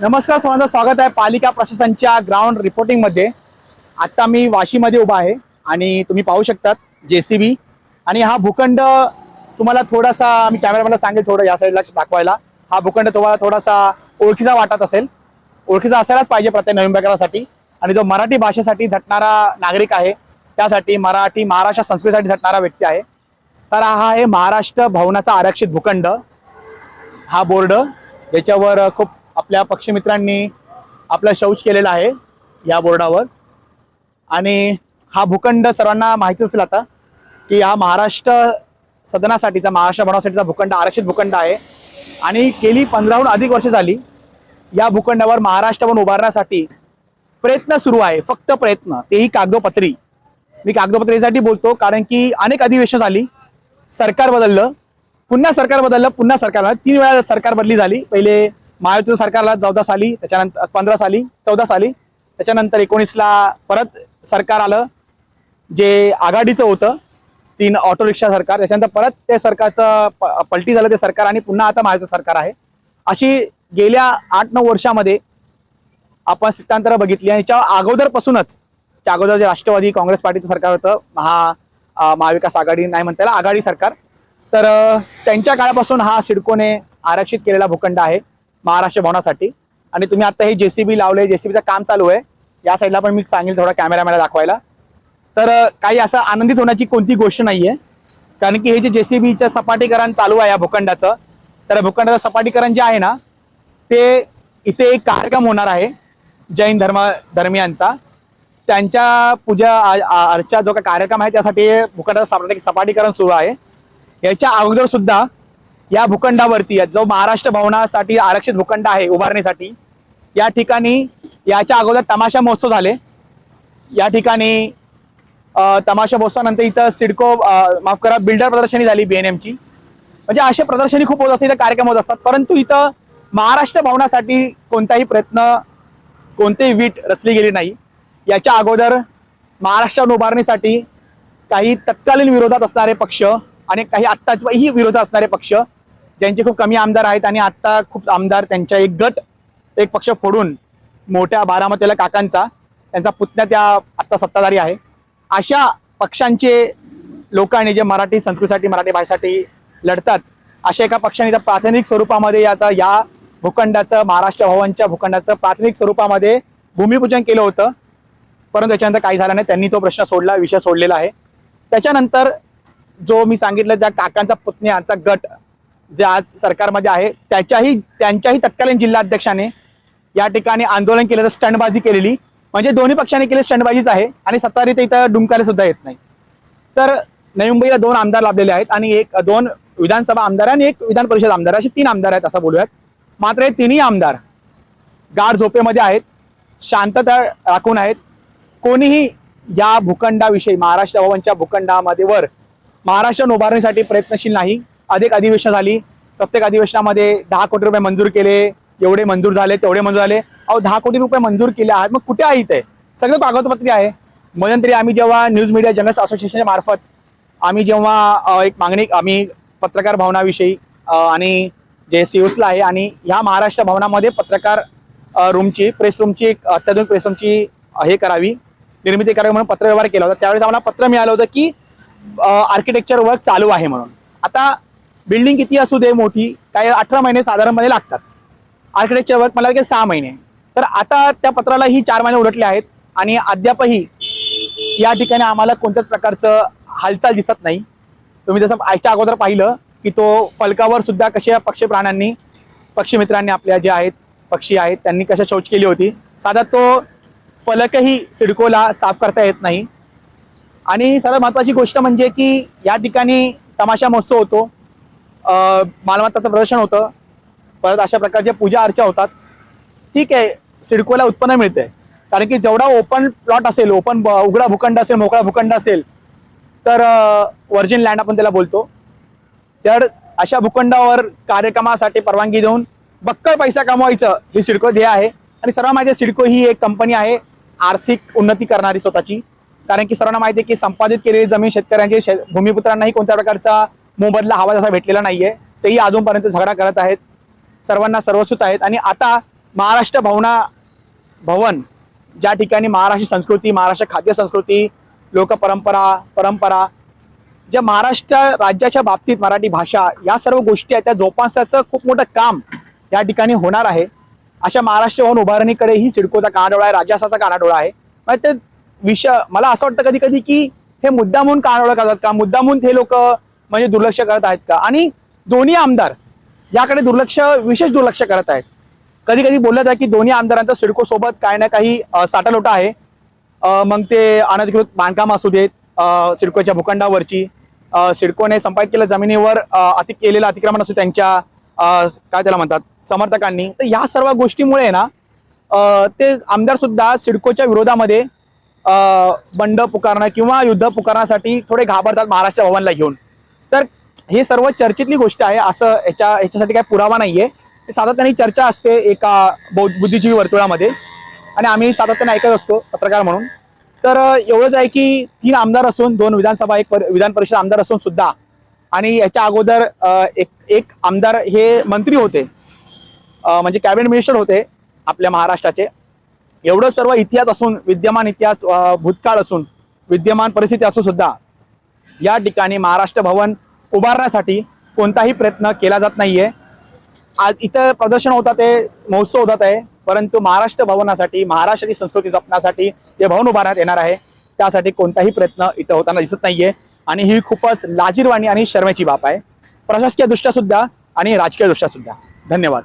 नमस्कार सर्वांचं स्वागत आहे पालिका प्रशासनच्या ग्राउंड रिपोर्टिंगमध्ये आत्ता मी वाशीमध्ये उभा आहे आणि तुम्ही पाहू शकतात जे सी बी आणि हा भूखंड तुम्हाला थोडासा मी कॅमेरामॅनला सांगेल थोडं या साईडला दाखवायला. हा भूखंड तुम्हाला थोडासा ओळखीचा वाटत असेल. ओळखीचा असायलाच पाहिजे प्रत्येक नवीन प्रकारासाठी आणि जो मराठी भाषेसाठी झटणारा नागरिक आहे त्यासाठी मराठी महाराष्ट्र संस्कृतीसाठी झटणारा व्यक्ती आहे. तर हा आहे महाराष्ट्र भवनाचा आरक्षित भूखंड. हा बोर्ड याच्यावर खूप आपल्या पक्षमित्रांनी आपला शौच केलेला आहे या बोर्डावर. आणि हा भूखंड सर्वांना माहिती असेल आता की हा महाराष्ट्र सदनासाठीचा महाराष्ट्र बनवासाठीचा भूखंड आरक्षित भूखंड आहे. आणि गेली पंधराहून अधिक वर्ष झाली या भूखंडावर महाराष्ट्र भवन उभारण्यासाठी प्रयत्न सुरू आहे फक्त प्रयत्न तेही कागदोपत्री. मी कागदोपत्रीसाठी बोलतो कारण की अनेक अधिवेशन झाली सरकार बदललं पुन्हा सरकार बदललं पुन्हा सरकार तीन वेळा सरकार बदली झाली पहिले महायुती सरकारला चौदा साली त्याच्यानंतर पंधरा साली चौदा साली त्याच्यानंतर एकोणीसला परत सरकार आलं. जे आघाडीचं होतं तीन ऑटो रिक्षा सरकार त्याच्यानंतर परत ते सरकारचं प- पलटी झालं ते सरकार आणि पुन्हा आता महायुतीचं सरकार आहे. अशी गेल्या आठ नऊ वर्षामध्ये आपण स्थितांतर बघितली आणि याच्या अगोदरपासूनच त्या अगोदर जे राष्ट्रवादी काँग्रेस पार्टीचं सरकार होतं महा महाविकास आघाडी नाही म्हणता येईल आघाडी सरकार. तर त्यांच्या काळापासून हा सिडकोने आरक्षित केलेला भूखंड आहे. महाराष्ट्र भवनासाठी. आणि तुम्ही आता हे जेसीबी लावले जेसीबीचं काम चालू आहे. या साईडला पण मी सांगेल थोडा कॅमेरामॅनला दाखवायला. तर काही असं आनंदित होण्याची कोणती गोष्ट नाहीये. कारण की हे जे जेसीबीचं सपाटीकरण चालू आहे या भूखंडाचं तर भूखंडाचं सपाटीकरण जे आहे ना ते इथे एक कार्यक्रम होणार आहे जैन धर्म धर्मियांचा. त्यांच्या पूजा अर्चा जो काही कार्यक्रम आहे त्यासाठी भूखंडाचं सपाटी सपाटीकरण सुरू आहे. याच्या अगोदर सुद्धा या भूखंडावरती जो महाराष्ट्र भवनासाठी आरक्षित भूखंड आहे उभारणीसाठी. या ठिकाणी याच्या अगोदर तमाशा महोत्सव झाले. या ठिकाणी तमाशा महोत्सवानंतर इथं सिडको माफ करा बिल्डर प्रदर्शनी झाली बी एन एमची म्हणजे असे प्रदर्शनी खूप होत असतात इथं कार्यक्रम होत असतात. परंतु इथं महाराष्ट्र भवनासाठी कोणताही प्रयत्न कोणतेही वीट रचली गेली नाही. याच्या अगोदर महाराष्ट्र उभारणीसाठी काही तत्कालीन विरोधात असणारे पक्ष आणि काही आत्ताही विरोधात असणारे पक्ष ज्यांचे खूप कमी आमदार आहेत आणि आत्ता खूप आमदार त्यांच्या एक गट एक पक्ष फोडून मोठ्या बारामतीला काकांचा त्यांचा पुतण्या त्या आत्ता सत्ताधारी आहे. अशा पक्षांचे लोकांनी जे मराठी संस्कृतीसाठी मराठी भाषेसाठी लढतात अशा एका पक्षाने त्या प्राथमिक स्वरूपामध्ये याचा या भूखंडाचं महाराष्ट्र भवनच्या भूखंडाचं प्राथमिक स्वरूपामध्ये भूमिपूजन केलं होतं. परंतु त्याच्यानंतर काही झालं नाही. त्यांनी तो प्रश्न सोडला विषय सोडलेला आहे. त्याच्यानंतर जो मी सांगितलं ज्या काकांचा पुतण्याचा गट जे आज सरकारमध्ये आहे त्याच्याही त्यांच्याही तत्कालीन जिल्हाध्यक्षाने या ठिकाणी आंदोलन केलं तर स्टंडबाजी केलेली. म्हणजे दोन्ही पक्षाने केली स्टंडबाजीच आहे आणि सत्तारी ते इथं डुंकायला सुद्धा येत नाही. तर नवी मुंबईला दोन आमदार लाभलेले आहेत आणि एक दोन विधानसभा आमदार आणि एक विधान परिषद आमदार. असे तीन आमदार आहेत असं बोलूयात. मात्र हे तिन्ही आमदार गाढ झोपेमध्ये आहेत शांतता राखून आहेत. कोणीही या भूखंडाविषयी महाराष्ट्र भवनच्या भूखंडामध्ये वर महाराष्ट्र उभारणीसाठी प्रयत्नशील नाही. अधिक अधिवेशन झाली. प्रत्येक अधिवेशनामध्ये दहा कोटी रुपये मंजूर केले. एवढे मंजूर झाले तेवढे मंजूर झाले. अहो दहा कोटी रुपये मंजूर केले आहेत. मग कुठे आहे इथे सगळं कागदपत्री आहे. मध्यंतरी आम्ही जेव्हा न्यूज मीडिया जर्नलिस्ट असोसिएशनच्या मार्फत आम्ही जेव्हा एक मागणी आम्ही पत्रकार भवनाविषयी आणि जे सिओसला आहे आणि ह्या महाराष्ट्र भवनामध्ये पत्रकार रूमची प्रेस रूमची एक अत्याधुनिक प्रेस रूमची हे करावी निर्मिती करावी म्हणून पत्रव्यवहार केला होता. त्यावेळेस आम्हाला पत्र मिळालं होतं की आर्किटेक्चर वर्क चालू आहे म्हणून. आता बिल्डिंग किती असू दे मोठी काय अठरा महिने साधारणपणे लागतात. आर्किटेक्चर वर्क मला की सहा महिने. तर आता त्या पत्राला ही चार महिने उलटले आहेत आणि अद्यापही या ठिकाणी आम्हाला कोणत्याच प्रकारचं हालचाल दिसत नाही. तुम्ही जसं आयच्या अगोदर पाहिलं की तो फलकावर सुद्धा कशा पक्षी प्राण्यांनी पक्षीमित्रांनी आपल्या जे आहेत पक्षी आहेत त्यांनी कशा शौच केली होती. साधा तो फलकही सिडकोला साफ करता येत नाही. आणि सर्वात महत्त्वाची गोष्ट म्हणजे की या ठिकाणी तमाशा महोत्सव होतो. मालमत्ताचं प्रदर्शन होतं. परत अशा प्रकारच्या पूजा अर्चा होतात. ठीक आहे सिडकोला उत्पन्न मिळते कारण की जेवढा ओपन प्लॉट असेल ओपन उघडा भूखंड असेल मोकळा भूखंड असेल तर वर्जिन लँड आपण त्याला बोलतो. तर अशा भूखंडावर कार्यक्रमासाठी परवानगी देऊन बक्कळ पैसा कमवायचं ही सिडको ध्येय आहे. आणि सर्व माहिती आहे सिडको ही एक कंपनी आहे आर्थिक उन्नती करणारी स्वतःची. कारण की सर्वांना माहिती आहे की संपादित केलेली जमीन शेतकऱ्यांची शे भूमिपुत्रांनाही कोणत्या प्रकारचा मोबदला हवा जसा भेटलेला नाहीये तेही अजूनपर्यंत झगडा करत आहेत. सर्वांना सर्वस्कृत आहेत. आणि आता महाराष्ट्र भवना भवन ज्या ठिकाणी महाराष्ट्र संस्कृती महाराष्ट्र खाद्य संस्कृती लोकपरंपरा परंपरा ज्या महाराष्ट्र राज्याच्या बाबतीत मराठी भाषा या सर्व गोष्टी आहेत. त्या जोपासण्याचं खूप मोठं काम या ठिकाणी होणार आहे. अशा महाराष्ट्र भवन उभारणीकडे ही सिडकोचा कानाडोळा आहे राज्यासाचा कानाडोळा आहे. पण ते विषय मला असं वाटतं कधी कधी की हे मुद्दामून कानाडोळा करतात का? मुद्दामून हे लोक म्हणजे दुर्लक्ष करत आहेत का? आणि दोन्ही आमदार याकडे दुर्लक्ष विशेष दुर्लक्ष करत आहेत. कधी कधी बोललं आहे की दोन्ही आमदारांचा सिडको सोबत काही ना काही अ, साठालोटा आहे. मग ते अनधिकृत बांधकाम असू देत सिडकोच्या भूखंडावरची सिडकोने संपादित केलेल्या जमिनीवर अति केलेलं अतिक्रमण असू त्यांच्या काय त्याला म्हणतात समर्थकांनी. तर या सर्व गोष्टीमुळे ना ते आमदार सुद्धा सिडकोच्या विरोधामध्ये बंड पुकारणं किंवा युद्ध पुकारण्यासाठी थोडे घाबरतात महाराष्ट्र भवनला घेऊन. तर हे सर्व चर्चेतली गोष्ट आहे. असं याच्या याच्यासाठी काही पुरावा नाहीये. सातत्याने चर्चा असते एका बौद्ध बुद्धिजीवी वर्तुळामध्ये. आणि आम्ही सातत्याने ऐकत असतो पत्रकार म्हणून. तर एवढंच आहे की तीन आमदार असून दोन विधानसभा एक पर, विधान परिषद आमदार असून सुद्धा आणि याच्या अगोदर एक एक आमदार हे मंत्री होते. म्हणजे कॅबिनेट मिनिस्टर होते आपल्या महाराष्ट्राचे. एवढं सर्व इतिहास असून विद्यमान इतिहास भूतकाळ असून विद्यमान परिस्थिती असून सुद्धा या ठिकाणी महाराष्ट्र भवन उभारण्यासाठी कोणताही प्रयत्न केला जात नाहीये. आज इथं प्रदर्शन होतात आहे महोत्सव होतात आहे परंतु महाराष्ट्र भवनासाठी महाराष्ट्राची संस्कृती जपण्यासाठी हे भवन उभारण्यात येणार आहे. त्यासाठी कोणताही प्रयत्न इथं होताना दिसत नाहीये. आणि ही खूपच लाजीरवाणी आणि शर्मेची बाब आहे. प्रशासकीय दृष्ट्या सुद्धा आणि राजकीय दृष्ट्या सुद्धा. धन्यवाद.